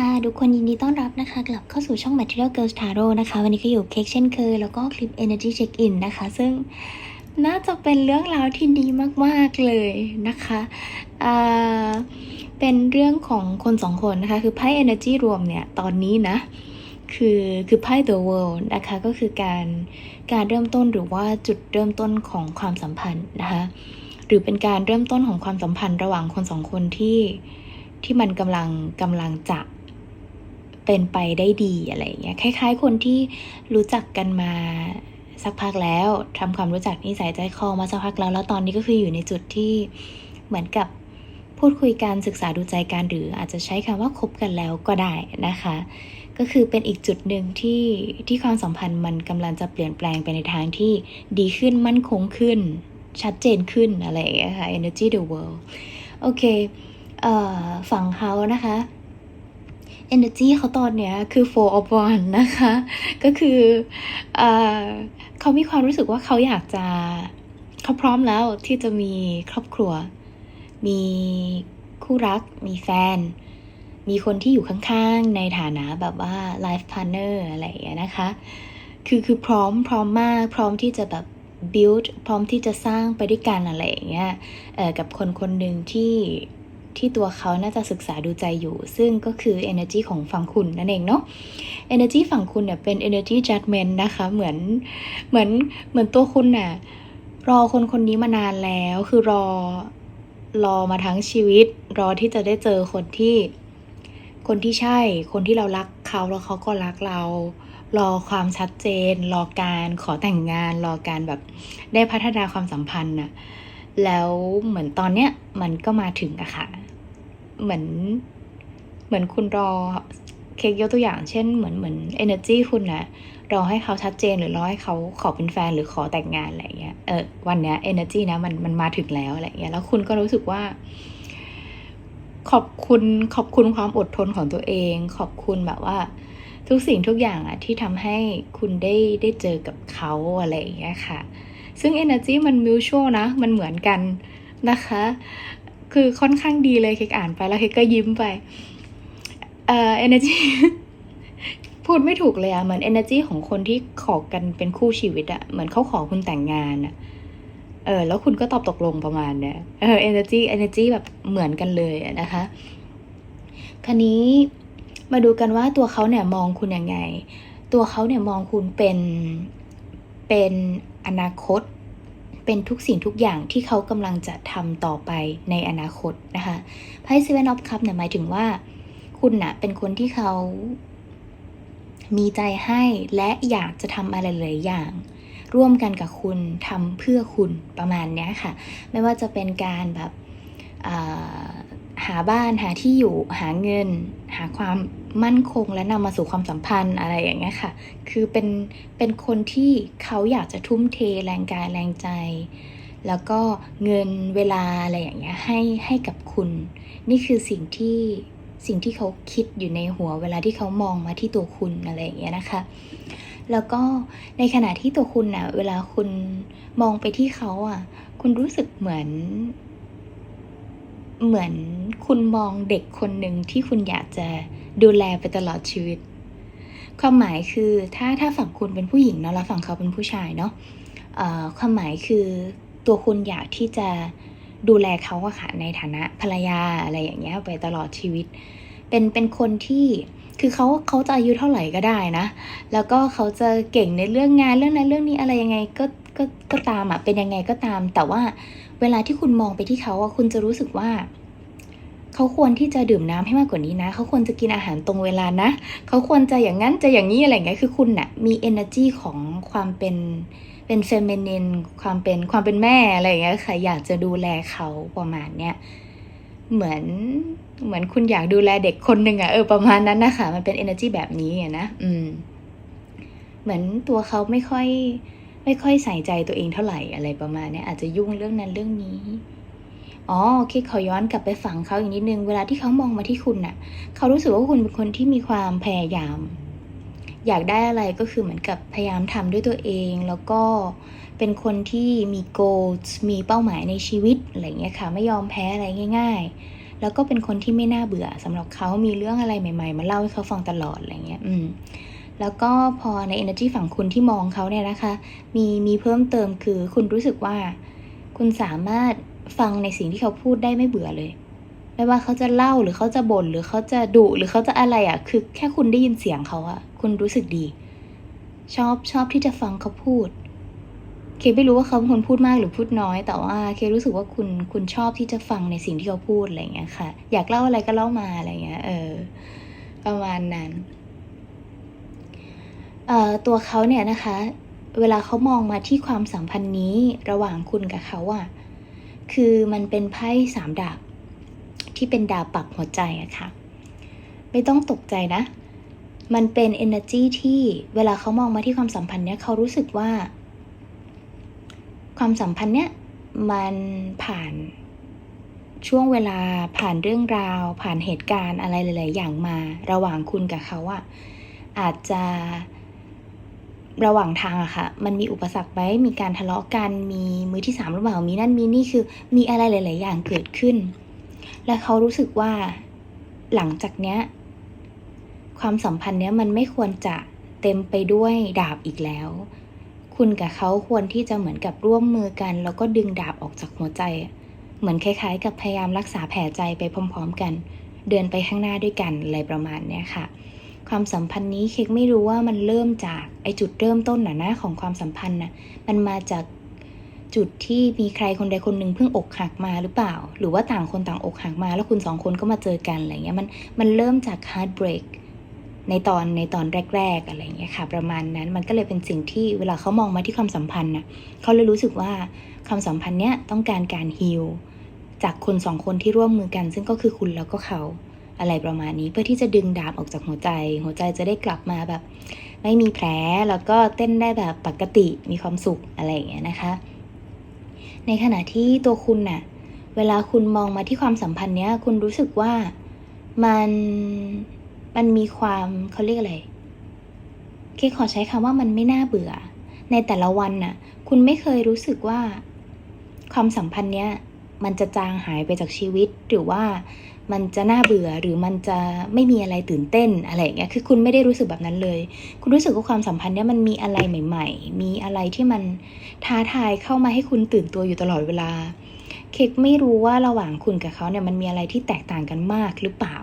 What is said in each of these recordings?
ค่ะทุกคนยินดีต้อนรับนะคะกลับเข้าสู่ช่อง Material Girls Tarot นะคะ วันนี้ก็อยู่เค้กเช่นเคย แล้วก็คลิป Energy Check In นะคะ ซึ่งน่าจะเป็นเรื่องราวที่ดีมาก ๆ เลยนะคะเป็นเรื่องของคนสองคนนะคะ คือไพ่ Energy รวมเนี่ย ตอนนี้นะ คือคือไพ่ The World นะคะ ก็คือการการเริ่มต้นหรือว่าจุดเริ่มต้นของความสัมพันธ์นะคะ หรือเป็นการเริ่มต้นของความสัมพันธ์ระหว่างคนสองคนที่ที่มันกำลังกำลังจะ เป็นไปได้ดีอะไรอย่างเงี้ยคล้าย ๆ คนที่รู้จักกันมาสักพักแล้วทำความรู้จักนิสัยใจคอมาสักพักแล้ว แล้วตอนนี้ก็คืออยู่ในจุดที่เหมือนกับพูดคุยการศึกษาดูใจกันหรืออาจจะใช้คำว่าคบกันแล้วก็ได้นะคะ ก็คือเป็นอีกจุดหนึ่งที่ที่ความสัมพันธ์มันกำลังจะเปลี่ยนแปลงไปในทางที่ดีขึ้นมั่นคงขึ้น ชัดเจนขึ้นอะไรอย่างเงี้ยค่ะ energy the world โอเคเอ่อฝั่งเขานะคะ energy เขาตอนเนี้ยคือ four of one นะคะ ก็คือเอ่อเขามีความรู้สึกว่าเขาอยากจะเขาพร้อมแล้วที่จะมีครอบครัว มีคู่รัก มีแฟน มีคนที่อยู่ข้างๆ ในฐานะแบบว่า life partner อะไรอย่างเงี้ยนะคะ คือคือพร้อมพร้อมมาก พร้อมที่จะแบบ build พร้อมที่จะสร้างไปด้วยกันอะไรอย่างเงี้ยเอ่อกับคนคนหนึ่งที่ ที่ตัวเขาน่าจะศึกษาดูใจอยู่ ซึ่งก็คือ energy ของฝั่งคุณนั่นเองเนาะ energy ฝั่งคุณเนี่ยเป็น energy judgment นะคะเหมือนเหมือนเหมือนตัวคุณน่ะรอคนคนนี้มานานแล้วคือรอรอมาทั้งชีวิต รอที่จะได้เจอคนที่คนที่ใช่ คนที่เรารักเขาแล้วเขาก็รักเรา รอความชัดเจน รอการขอแต่งงาน รอการแบบได้พัฒนาความสัมพันธ์น่ะ แล้วเหมือนตอนเนี้ยมันก็มาถึงอะค่ะ เหมือนเหมือนคุณรอเค้กยกตัวอย่างเช่นเหมือนเหมือน energy คุณนะรอให้เขาชัดเจนหรือรอให้เขาขอเป็นแฟนหรือขอแต่งงานอะไรเงี้ยเออวันเนี้ย energy นะมันมันมาถึงแล้วอะไรเงี้ยแล้วคุณก็รู้สึกว่า ขอบคุณขอบคุณความอดทนของตัวเอง ขอบคุณแบบว่า ทุกสิ่งทุกอย่างอะที่ทำให้คุณได้ได้เจอกับเขาอะไรอย่างเงี้ยค่ะ ซึ่ง energy มัน mutual นะ มันเหมือนกันนะคะ คือค่อนข้างดีเลยเคกอ่านไปแล้วเคกก็ยิ้มไป เอ่อ energy พูดไม่ถูกเลยอะเหมือน energy ของคนที่ขอกันเป็นคู่ชีวิตอะเหมือนเขาขอคุณแต่งงานอะเออ แล้วคุณก็ตอบตกลงประมาณเนี้ยเออ energy energy แบบเหมือนกันเลยนะคะคราวนี้มาดูกันว่าตัวเขาเนี่ยมองคุณยังไง ตัวเขาเนี่ยมองคุณเป็นเป็นอนาคต เป็นทุกสิ่งทุกอย่างที่เขากำลังจะทำต่อไปในอนาคตนะคะไพ่ Seven of Cups เนี่ยหมายถึงว่า คุณน่ะเป็นคนที่เขามีใจให้และอยากจะทำอะไรหลายอย่าง ร่วมกันกับคุณทำเพื่อคุณประมาณนี้ค่ะ ไม่ว่าจะเป็นการแบบหาบ้านหาที่อยู่หาเงิน หาความ มั่นคงและนำมาสู่ความสัมพันธ์อะไรอย่างเงี้ยค่ะ คือเป็นเป็นคนที่เขาอยากจะทุ่มเทแรงกายแรงใจ แล้วก็เงินเวลาอะไรอย่างเงี้ยให้ให้กับคุณ นี่คือสิ่งที่สิ่งที่เขาคิดอยู่ในหัวเวลาที่เขามองมาที่ตัวคุณอะไรอย่างเงี้ยนะคะ แล้วก็ในขณะที่ตัวคุณน่ะเวลาคุณมองไปที่เขาอะ คุณรู้สึกเหมือน เหมือนคุณมองเด็กคนหนึ่งที่คุณอยากจะ ดูแลไปตลอดชีวิต ความหมายคือถ้าถ้าฝั่งคุณเป็นผู้หญิงเนาะแล้วฝั่งเขาเป็นผู้ชายเนาะเอ่อความหมายคือตัวคุณอยากที่จะดูแลเขาอะค่ะในฐานะภรรยาอะไรอย่างเงี้ยไปตลอดชีวิต เป็นเป็นคนที่คือเขาเขาจะอายุเท่าไหร่ก็ได้นะ แล้วก็เขาจะเก่งในเรื่องงานเรื่องนั้นเรื่องนี้อะไรยังไงก็ก็ก็ตามอะเป็นยังไงก็ตาม แต่ว่าเวลาที่คุณมองไปที่เขาอะคุณจะรู้สึกว่า เขาควรที่จะดื่มน้ำให้มากกว่านี้นะ เขาควรจะกินอาหารตรงเวลานะ เขาควรจะอย่างนั้นจะอย่างนี้อะไรเงี้ย คือคุณน่ะมี energy ของความเป็นเป็นเฟมินินความเป็นความเป็นแม่อะไรเงี้ยค่ะอยากจะดูแลเขาประมาณเนี้ยเหมือนเหมือนคุณอยากดูแลเด็กคนหนึ่งอะเออประมาณนั้นนะคะมันเป็น energy แบบนี้อะนะอืม เหมือนตัวเขาไม่ค่อย ไม่ค่อยใส่ใจตัวเองเท่าไหร่อะไรประมาณเนี้ยอาจจะยุ่งเรื่องนั้นเรื่องนี้ อ๋อโอเคขอย้อนกลับไปฝังเขาอีกนิดนึง เวลาที่เขามองมาที่คุณน่ะ เขารู้สึกว่าคุณเป็นคนที่มีความพยายาม อยากได้อะไรก็คือเหมือนกับพยายามทำด้วยตัวเอง แล้วก็เป็นคนที่มี goals มีเป้าหมายในชีวิตอะไรเงี้ยค่ะ ไม่ยอมแพ้อะไรง่าย ๆ แล้วก็เป็นคนที่ไม่น่าเบื่อสำหรับเขามีเรื่องอะไรใหม่ ๆ มาเล่าให้เขาฟังตลอดอะไรเงี้ย อืมแล้วก็พอใน energy ฝั่งคุณที่มองเขาเนี่ยนะคะ มีมีเพิ่มเติมคือคุณรู้สึกว่า คุณสามารถ ฟังในสิ่งที่เขาพูดได้ไม่เบื่อเลย ไม่ว่าเขาจะเล่าหรือเขาจะบ่นหรือเขาจะดุหรือเขาจะอะไรอะ่ะ คือแค่คุณได้ยินเสียงเขาอะคุณรู้สึกดี ชอบชอบที่จะฟังเขาพูด เคไม่รู้ว่าเขาเป็นคนพูดมากหรือพูดน้อย แต่ว่าเครู้สึกว่าคุณคุณชอบที่จะฟังในสิ่งที่เขาพูดอะไรอย่างเงี้ยค่ะ อยากเล่าอะไรก็เล่ามาอะไรเงี้ย เออ ประมาณนั้นเอ่อตัวเขาเนี่ยนะคะ เวลาเขามองมาที่ความสัมพันธ์นี้ระหว่างคุณกับเขาอะ คือมันเป็นไพ่สามดาบที่เป็นดาวปักหัวใจอะค่ะ ไม่ต้องตกใจนะ มันเป็น energy ที่เวลาเขามองมาที่ความสัมพันธ์เนี้ยเขารู้สึกว่า ความสัมพันธ์เนี้ยมันผ่านช่วงเวลาผ่านเรื่องราว ผ่านเหตุการณ์อะไรหลาย ๆ อย่างมาระหว่างคุณกับเขาอะอาจจะ ระหว่างทางอะค่ะ มันมีอุปสรรคไหมมีการทะเลาะกัน มีมือที่สามหรือเปล่า มีนั่นมีนี่คือมีอะไรหลาย ๆ อย่างเกิดขึ้น และเขารู้สึกว่าหลังจากเนี้ย ความสัมพันธ์เนี้ยมันไม่ควรจะเต็มไปด้วยดาบอีกแล้ว คุณกับเขาควรที่จะเหมือนกับร่วมมือกัน แล้วก็ดึงดาบออกจากหัวใจ เหมือนคล้าย ๆ กับพยายามรักษาแผลใจไปพร้อม ๆ กัน เดินไปข้างหน้าด้วยกันอะไรประมาณเนี้ยค่ะ ความสัมพันธ์นี้เค้กไม่รู้ว่ามันเริ่มจากไอจุดเริ่มต้นน่ะนะของความสัมพันธ์นะมันมาจากจุดที่มีใครคนใดคนหนึ่งเพิ่งอกหักมาหรือเปล่า หรือว่าต่างคนต่างอกหักมา แล้วคุณสองคนก็มาเจอกันอะไรเงี้ยมันมันเริ่มจาก heartbreak ในตอนในตอนแรก ๆ อะไรเงี้ยค่ะ ประมาณนั้นมันก็เลยเป็นสิ่งที่เวลาเขามองมาที่ความสัมพันธ์นะเขาเลยรู้สึกว่าความสัมพันธ์เนี้ยต้องการการฮีลจากคนสองคนที่ร่วมมือกัน ซึ่งก็คือคุณแล้วก็เขา อะไรประมาณนี้เพื่อที่จะดึงดาบออกจากหัวใจ หัวใจจะได้กลับมาแบบ ไม่มีแผลแล้วก็เต้นได้แบบปกติมีความสุขอะไรอย่างเงี้ยนะคะ ในขณะที่ตัวคุณน่ะเวลาคุณมองมาที่ความสัมพันธ์เนี้ย คุณรู้สึกว่ามันมันมีความเขาเรียกอะไรเคขอใช้คำว่ามันไม่น่าเบื่อ ในแต่ละวันน่ะ คุณไม่เคยรู้สึกว่าความสัมพันธ์เนี้ย มันจะจางหายไปจากชีวิต หรือว่ามันจะน่าเบื่อหรือมันจะไม่มีอะไรตื่นเต้นอะไรอย่างเงี้ยคือคุณไม่ได้รู้สึกแบบนั้นเลย คุณรู้สึกว่าความสัมพันธ์เนี้ยมันมีอะไรใหม่ ๆ มีอะไรที่มันท้าทายเข้ามาให้คุณตื่นตัวอยู่ตลอดเวลา เค้กไม่รู้ว่าระหว่างคุณกับเขาเนี่ยมันมีอะไรที่แตกต่างกันมากหรือเปล่า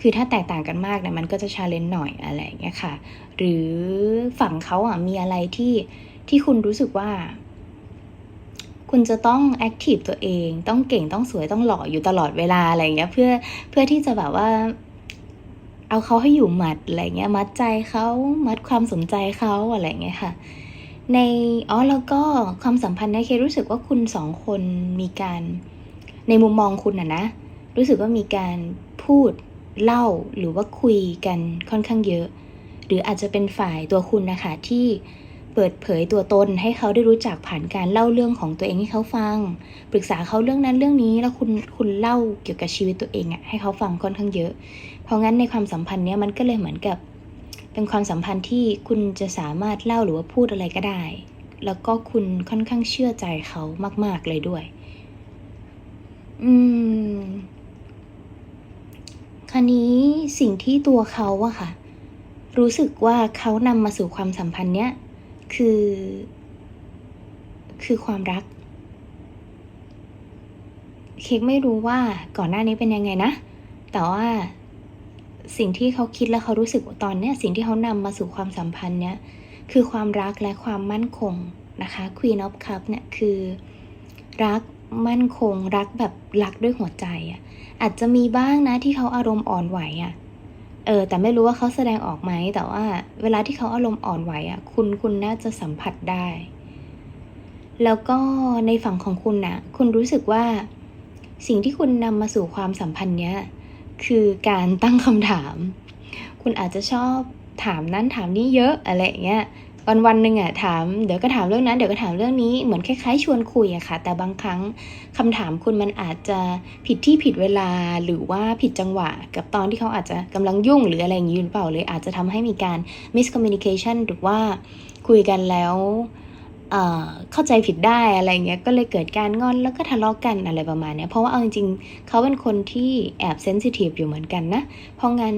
คือถ้าแตกต่างกันมากเนี่ยมันก็จะชาเลนจ์หน่อยอะไรอย่างเงี้ยค่ะ หรือฝั่งเขาอะมีอะไรที่ที่คุณรู้สึกว่า คุณจะต้องแอคทีฟตัวเอง ต้องเก่งต้องสวยต้องหล่ออยู่ตลอดเวลาอะไรเงี้ยเพื่อเพื่อที่จะแบบว่า เอาเขาให้อยู่หมัดอะไรเงี้ย มัดใจเขามัดความสนใจเขาอะไรเงี้ยค่ะในอ๋อแล้วก็ความสัมพันธ์เนี่ยเครู้สึกว่าคุณสองคนมีการในมุมมองคุณอะนะ รู้สึกว่ามีการพูดเล่าหรือว่าคุยกันค่อนข้างเยอะ หรืออาจจะเป็นฝ่ายตัวคุณนะคะที่ เปิดเผยตัวตนให้เขาได้รู้จักผ่านการเล่าเรื่องของตัวเองให้เขาฟัง ปรึกษาเขาเรื่องนั้นเรื่องนี้แล้วคุณคุณเล่าเกี่ยวกับชีวิตตัวเองอะให้เขาฟังค่อนข้างเยอะ เพราะงั้นในความสัมพันธ์เนี้ยมันก็เลยเหมือนกับ เป็นความสัมพันธ์ที่คุณจะสามารถเล่าหรือว่าพูดอะไรก็ได้ แล้วก็คุณค่อนข้างเชื่อใจเขามาก ๆเลยด้วย อืมคราวนี้สิ่งที่ตัวเขาอะค่ะ รู้สึกว่าเขานำมาสู่ความสัมพันธ์เนี้ย คือ คือความรัก เค้กไม่รู้ว่าก่อนหน้านี้เป็นยังไงนะ แต่ว่าสิ่งที่เขาคิดและเขารู้สึกตอนเนี้ยสิ่งที่เขานำมาสู่ความสัมพันธ์เนี้ยคือความรักและความมั่นคงนะคะ Queen of Cup เนี่ยคือรักมั่นคง รักแบบรักด้วยหัวใจอะ่ะอาจจะมีบ้างนะที่เขาอารมณ์อ่อนไหวอะ่ะ เออแต่ไม่รู้ว่าเขาแสดงออกไหม แต่ว่าเวลาที่เขาอารมณ์อ่อนไหวอะ่ะ คุณคุณน่าจะสัมผัสได้ แล้วก็ในฝั่งของคุณนะคุณรู้สึกว่า สิ่งที่คุณนำมาสู่ความสัมพันธ์เนี้ยคือการตั้งคำถาม คุณอาจจะชอบถามนั้นถามนี้เยอะอะไรอย่างเงี้ย วันวันหนึ่งอะถามเดี๋ยวก็ถามเรื่องนั้นเดี๋ยวก็ถามเรื่องนี้เหมือนคล้ายๆ ชวนคุยอะค่ะ แต่บางครั้งคำถามคุณมันอาจจะผิดที่ผิดเวลาหรือว่าผิดจังหวะ กับตอนที่เขาอาจจะกำลังยุ่งหรืออะไรอย่างนี้หรือเปล่าเลย อาจจะทำให้มีการ miscommunication หรือว่าคุยกันแล้วเข้าใจผิดได้อะไรเงี้ย ก็เลยเกิดการงอนแล้วก็ทะเลาะกันอะไรประมาณเนี้ย เพราะว่าเอาจริงๆเขาเป็นคนที่แอบเซนซิทีฟอยู่เหมือนกันนะ เพราะงั้น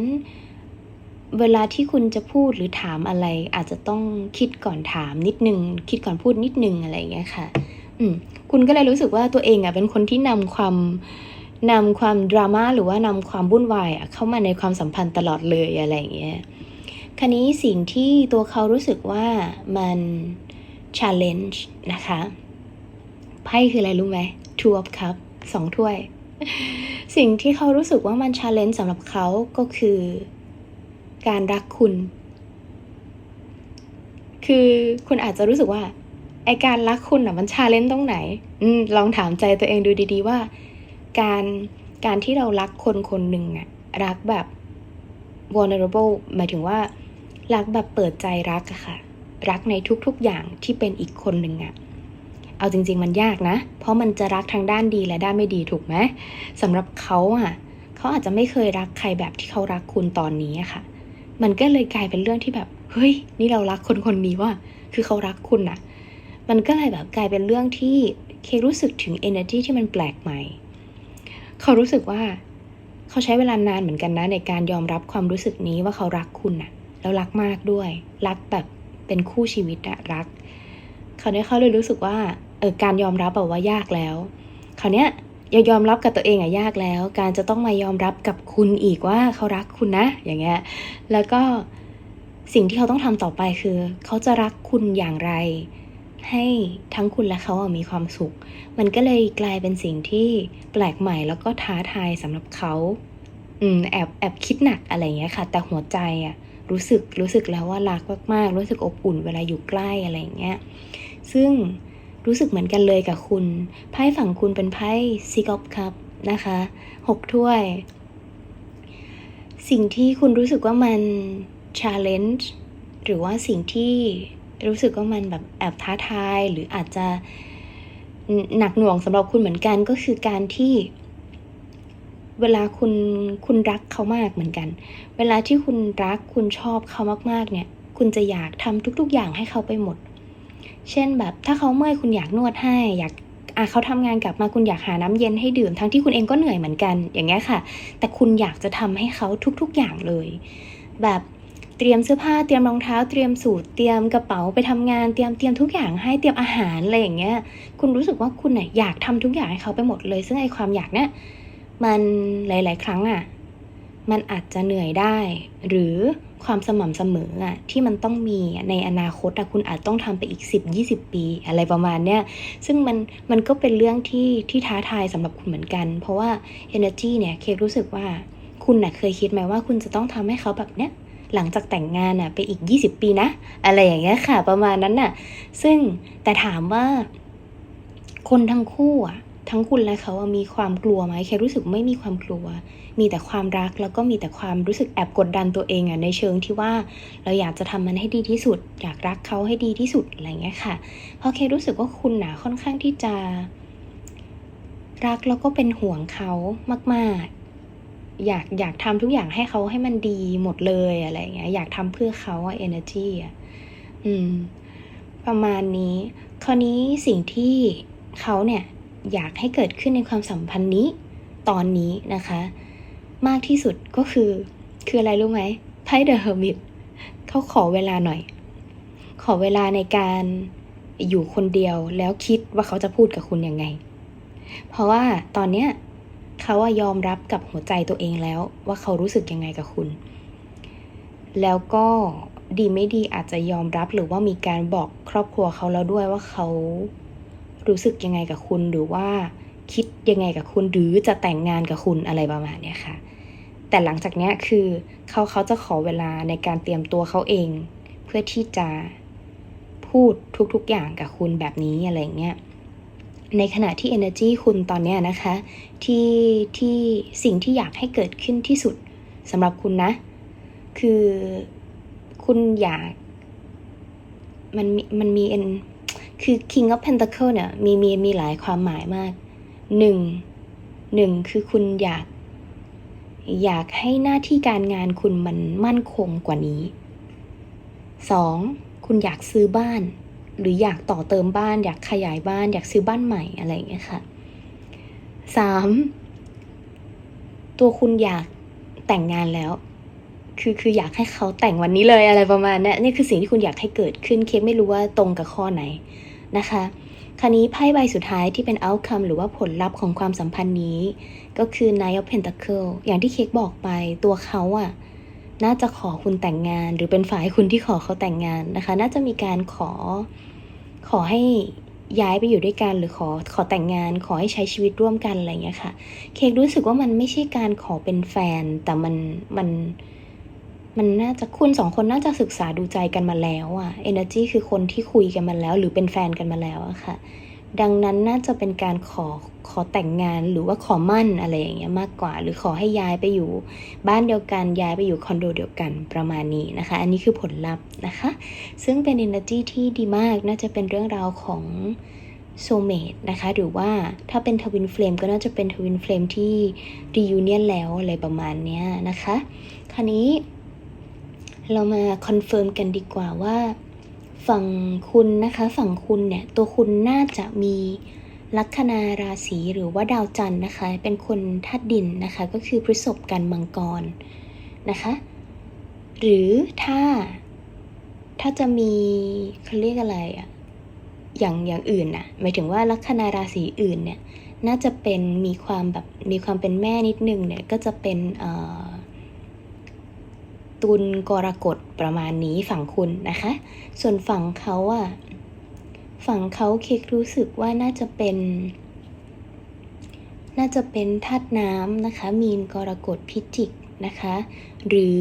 เวลาที่คุณจะพูดหรือถามอะไร อาจจะต้องคิดก่อนถามนิดนึง คิดก่อนพูดนิดนึงอะไรอย่างเงี้ยค่ะ อืมคุณก็เลยรู้สึกว่าตัวเองอะเป็นคนที่นำความนำความดราม่าหรือว่านำความวุ่นวายอะเข้ามาในความสัมพันธ์ตลอดเลยอะไรอย่างเงี้ยคราวนี้สิ่งที่ตัวเขารู้สึกว่ามัน challenge นะคะไพ่คืออะไรรู้ไหม two of cup สองถ้วย สิ่งที่เขารู้สึกว่ามัน challenge สำหรับเขาก็คือ การรักคุณ คือคุณอาจจะรู้สึกว่าไอการรักคุณอะมันชาเลนจ์ตรงไหนอมลองถามใจตัวเองดูดี ๆ ว่า การการที่เรารักคนคนหนึ่งอะรักแบบ vulnerable หมายถึงว่า รักแบบเปิดใจรักอะค่ะ รักในทุกๆอย่างที่เป็นอีกคนหนึ่งอะเอาจริง ๆ มันยากนะ เพราะมันจะรักทางด้านดีและด้านไม่ดีถูกไหมสำหรับเขาอะเขาอาจจะไม่เคยรักใครแบบที่เขารักคุณตอนนี้อะค่ะ มันก็เลยกลายเป็นเรื่องที่แบบ เฮ้ย นี่เรารักคนคนนี้ว่า คือเขารักคุณอะมันก็เลยแบบกลายเป็นเรื่องที่เครู้สึกถึง energy ที่มันแปลกใหม่ เขารู้สึกว่า เขาใช้เวลานานเหมือนกันนะ ในการยอมรับความรู้สึกนี้ว่าเขารักคุณอะแล้วรักมากด้วย รักแบบเป็นคู่ชีวิตอะรัก คราวนี้เขาเลยรู้สึกว่าเออการยอมรับแบบว่ายากแล้ว คราวเนี้ยยอมรับกับตัวเองอะยากแล้ว การจะต้องมายอมรับกับคุณอีกว่าเขารักคุณนะ อย่างเงี้ย แล้วก็สิ่งที่เขาต้องทำต่อไปคือ เขาจะรักคุณอย่างไร ให้ทั้งคุณและเขามีความสุข มันก็เลยกลายเป็นสิ่งที่แปลกใหม่แล้วก็ท้าทายสำหรับเขาอืมแอบแอบคิดหนักอะไรเงี้ยค่ะ แต่หัวใจอะรู้สึกรู้สึกแล้วว่ารักมากๆ รู้สึกอบอุ่นเวลาอยู่ใกล้อะไรเงี้ย ซึ่ง รู้สึกเหมือนกันเลยกับคุณ ไพ่ฝั่งคุณเป็นไพ่ซิกอ f คัพนะคะหกถ้วย สิ่งที่คุณรู้สึกว่ามัน challenge หรือว่าสิ่งที่รู้สึกว่ามันแบบแอบท้าทาย หรืออาจจะหนักหน่วงสำหรับคุณเหมือนกันก็คือการที่ เวลาคุณคุณรักเขามากเหมือนกัน เวลาที่คุณรักคุณชอบเขามากๆเนี่ย คุณจะอยากทำทุก ๆ อย่างให้เขาไปหมด เช่นแบบถ้าเขาเมื่อยคุณอยากนวดให้ อยากอะเขาทำงานกลับมาคุณอยากหาน้ำเย็นให้ดื่ม ทั้งที่คุณเองก็เหนื่อยเหมือนกัน อย่างเงี้ยค่ะ แต่คุณอยากจะทำให้เขาทุกๆอย่างเลย แบบเตรียมเสื้อผ้าเตรียมรองเท้าเตรียมสูทเตรียมกระเป๋าไปทำงานเตรียมเตรียมทุกอย่างให้เตรียมอาหารอะไรอย่างเงี้ย คุณรู้สึกว่าคุณน่ะอยากทำทุกอย่างให้เขาไปหมดเลย ซึ่งไอความอยากเนี่ยมันหลาย ๆ ครั้งอะมันอาจจะเหนื่อยได้ หรือ ความสม่ำเสมออะที่มันต้องมีในอนาคตอะคุณอาจต้องทำไปอีก 10-20 ปี อะไรประมาณเนี้ยซึ่งมันมันก็เป็นเรื่องที่ที่ท้าทายสำหรับคุณเหมือนกัน เพราะว่า energy เนี่ยเครู้สึกว่าคุณน่ะเคยคิดไหมว่าคุณจะต้องทำให้เขาแบบเนี้ยหลังจากแต่งงานอะไปอีก 20 ปีนะ อะไรอย่างเงี้ยค่ะ ประมาณนั้นน่ะ ซึ่งแต่ถามว่าคนทั้งคู่อะ ทั้งคุณและเขามีความกลัวไหมแค่รู้สึกไม่มีความกลัว มีแต่ความรักแล้วก็มีแต่ความรู้สึกแอบกดดันตัวเองอะในเชิงที่ว่าเราอยากจะทำมันให้ดีที่สุด อยากรักเขาให้ดีที่สุดอะไรเงี้ยค่ะเพราะเครู้สึกว่าคุณนะค่อนข้างที่จะ รักแล้วก็เป็นห่วงเขามาก ๆ อยากอยากทำทุกอย่างให้เขาให้มันดีหมดเลยอะไรเงี้ยอยากทำเพื่อเขาอะ energy อะอืม ประมาณนี้ คราวนี้สิ่งที่เขาเนี่ย อยากให้เกิดขึ้นในความสัมพันธ์นี้ตอนนี้นะคะ มากที่สุดก็คือคืออะไรรู้ไหมไพ่เดอะเฮอร์มิตเขาขอเวลาหน่อย ขอเวลาในการอยู่คนเดียวแล้วคิดว่าเขาจะพูดกับคุณยังไง เพราะว่าตอนเนี้ยเขาอะยอมรับกับหัวใจตัวเองแล้ว ว่าเขารู้สึกยังไงกับคุณ แล้วก็ดีไม่ดีอาจจะยอมรับหรือว่ามีการบอกครอบครัวเขาแล้วด้วยว่าเขา รู้สึกยังไงกับคุณหรือว่าคิดยังไงกับคุณหรือจะแต่งงานกับคุณอะไรประมาณนี้ค่ะ แต่หลังจากนี้คือเขาเขาจะขอเวลาในการเตรียมตัวเขาเอง เพื่อที่จะพูดทุกๆอย่างกับคุณแบบนี้อะไรเงี้ยในขณะที่ energy คุณตอนนี้นะคะ ที่ที่สิ่งที่อยากให้เกิดขึ้นที่สุดสำหรับคุณนะ คือคุณอยากมันมันมี en คือ King of Pentacle เนี่ยมีมีมีหลายความหมายมากหนึ่งหนึ่งคือคุณอยาก อยากให้หน้าที่การงานคุณมันมั่นคงกว่านี้สองคุณอยากซื้อบ้าน หรืออยากต่อเติมบ้าน อยากขยายบ้าน อยากซื้อบ้านใหม่อะไรอย่างเงี้ยค่ะสามตัวคุณอยากแต่งงานแล้ว คือคืออยากให้เขาแต่งวันนี้เลยอะไรประมาณนี้นี่คือสิ่งที่คุณอยากให้เกิดขึ้นเค้กไม่รู้ว่าตรงกับข้อไหนนะคะคราวนี้ไพ่ใบสุดท้ายที่เป็น outcome หรือว่าผลลัพธ์ของความสัมพันธ์นี้ ก็คือ Knight of Pentacle อย่างที่เค้กบอกไปตัวเขาอะน่าจะขอคุณแต่งงาน หรือเป็นฝ่ายคุณที่ขอเขาแต่งงานนะคะ น่าจะมีการขอขอให้ย้ายไปอยู่ด้วยกันหรือขอขอแต่งงาน ขอให้ใช้ชีวิตร่วมกันอะไรอย่างเงี้ยค่ะ เค้กรู้สึกว่ามันไม่ใช่การขอเป็นแฟน แต่มันมันมัน มันน่าจะคุณสองคนน่าจะศึกษาดูใจกันมาแล้วอะ energy คือคนที่คุยกันมาแล้ว หรือเป็นแฟนกันมาแล้วอะค่ะ ดังนั้นน่าจะเป็นการขอขอแต่งงานหรือว่าขอมั่นอะไรอย่างเงี้ยมากกว่า หรือขอให้ย้ายไปอยู่ บ้านเดียวกันย้ายไปอยู่คอนโดเดียวกันประมาณนี้นะคะ อันนี้คือผลลัพธ์นะคะ ซึ่งเป็น energy ที่ดีมากน่าจะเป็นเรื่องราวของ soulmate นะคะ หรือว่าถ้าเป็น twin flame ก็น่าจะเป็น twin flame ที่ reunion แล้วอะไรประมาณเนี้ยนะคะ คราวนี้ เรามาคอนเฟิร์มกันดีกว่าว่าฝั่งคุณนะคะฝั่งคุณเนี่ยตัวคุณน่าจะมีลัคนาราศีหรือว่าดาวจันทร์นะคะ เป็นคนธาตุดินนะคะ ก็คือพฤษภกันมังกรนะคะ หรือถ้าถ้าจะมีเขาเรียกอะไรอะอย่างอย่างอื่นน่ะหมายถึงว่าลัคนาราศีอื่นเนี่ยน่าจะเป็นมีความแบบมีความเป็นแม่นิดนึงเนี่ยก็จะเป็นเอ่อ ตุลกรกฎประมาณนี้ฝั่งคุณนะคะ ส่วนฝั่งเขาอะฝั่งเขาเค้กรู้สึกว่าน่าจะเป็น น่าจะเป็นธาตุน้ำนะคะ มีนกรกฎพิจิกนะคะ หรือ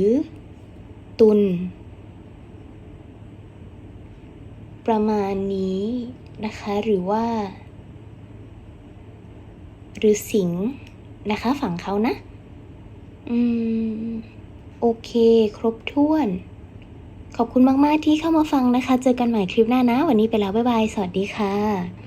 ตุลประมาณนี้นะคะ หรือว่า หรือสิงนะคะ ฝั่งเขานะ อืม โอเค ครบถ้วน ขอบคุณมาก ๆ ที่เข้ามาฟังนะคะ เจอกันใหม่คลิปหน้านะ วันนี้ไปแล้ว บ๊ายบาย สวัสดีค่ะ